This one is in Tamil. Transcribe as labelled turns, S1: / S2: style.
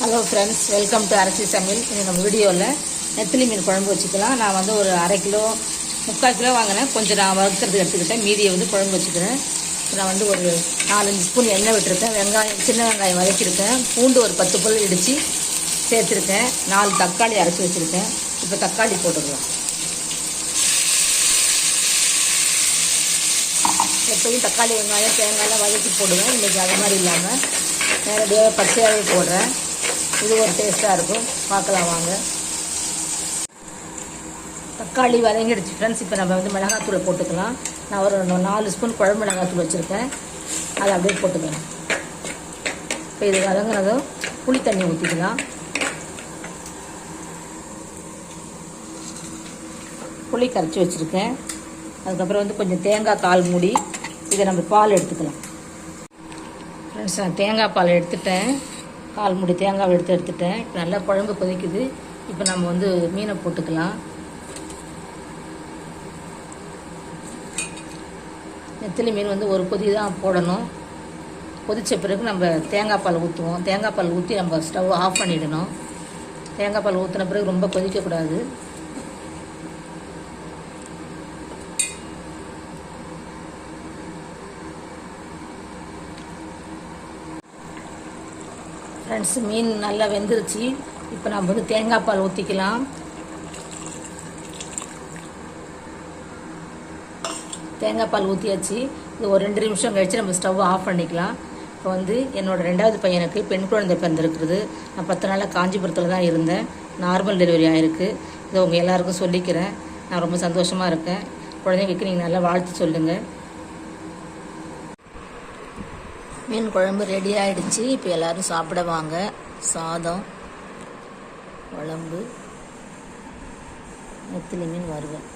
S1: Hello friends welcome to Arasi Samayal இது நம்ம வீடியோவில் நெத்திலி மீன் குழம்பு வச்சுக்கலாம். நான் வந்து ஒரு அரை கிலோ முக்கால் கிலோ வாங்கினேன். கொஞ்சம் நான் வறுக்கிறதுக்கு எடுத்துக்கிட்டேன். மீதியை வந்து குழம்பு வச்சுக்கிறேன். நான் வந்து ஒரு நாலஞ்சு ஸ்பூன் எண்ணெய் விட்டுருக்கேன். வெங்காயம் சின்ன வெங்காயம் வதக்கியிருக்கேன். பூண்டு ஒரு பத்து புல் இடித்து சேர்த்துருக்கேன். நாலு தக்காளி அரைச்சி வச்சுருக்கேன். இப்போ தக்காளி போட்டுக்கலாம். எப்பயும் தக்காளி வெங்காயம் தேங்காயெல்லாம் வதக்கி போடுவேன். இன்றைக்கி அது மாதிரி இல்லாமல் நேரடியாக பச்சையாகவே போடுறேன். இது ஒரு டேஸ்ட்டாக இருக்கும். பார்க்கலாம் வாங்க. தக்காளி வதங்கிடுச்சு. ஃப்ரெண்ட்ஸ் இப்போ நம்ம வந்து மிளகாத்தூளை போட்டுக்கலாம். நான் ஒரு நாலு ஸ்பூன் குழம்பு மிளகாத்தூள் வச்சுருக்கேன். அதை அப்படியே போட்டுக்கலாம். இப்போ இது வதங்கினதும் புளி தண்ணி ஊற்றிக்கலாம் புளி கரைச்சி வச்சுருக்கேன். அதுக்கப்புறம் வந்து கொஞ்சம் தேங்காய் கால் மூடி இதை நம்ம பால் எடுத்துக்கலாம். ஃப்ரெண்ட்ஸ் நான் தேங்காய் பால் எடுத்துட்டேன். கால் மூடி தேங்காய் எடுத்து எடுத்துட்டேன். இப்போ நல்லா குழம்பு கொதிக்குது. இப்போ நம்ம வந்து மீனை போட்டுக்கலாம். நெத்திலி மீன் வந்து ஒரு கொதி தான் போடணும். கொதித்த பிறகு நம்ம தேங்காய் பால் ஊற்றுவோம் தேங்காய் பால் ஊற்றி நம்ம ஸ்டவ் ஆஃப் பண்ணிடணும். தேங்காய் பால் ஊற்றின பிறகு ரொம்ப கொதிக்கக்கூடாது. ஃப்ரெண்ட்ஸ் மீன் நல்லா வெந்துருச்சு. இப்போ நம்ம வந்து தேங்காய் பால் ஊற்றிக்கலாம் தேங்காய் பால் ஊற்றியாச்சு இது ஒரு ரெண்டு நிமிஷம் கழிச்சு நம்ம ஸ்டவ் ஆஃப் பண்ணிக்கலாம். இப்போ வந்து என்னோடய ரெண்டாவது பையனுக்கு பெண் குழந்தை பிறந்திருக்கிறது. நான் பத்து நாளாக காஞ்சிபுரத்தில் தான் இருந்தேன். நார்மல் டெலிவரி ஆகிருக்கு இதை உங்கள் எல்லாருக்கும் சொல்லிக்கிறேன். நான் ரொம்ப சந்தோஷமாக இருக்கேன். குழந்தைங்களுக்கு நீங்கள் நல்லா வாழ்த்து சொல்லுங்கள் மீன் குழம்பு ரெடி ஆயிடுச்சு. இப்போ எல்லாரும் சாப்பிட வாங்க. சாதம் குழம்பு நெத்திலி மீன் வருவேன்.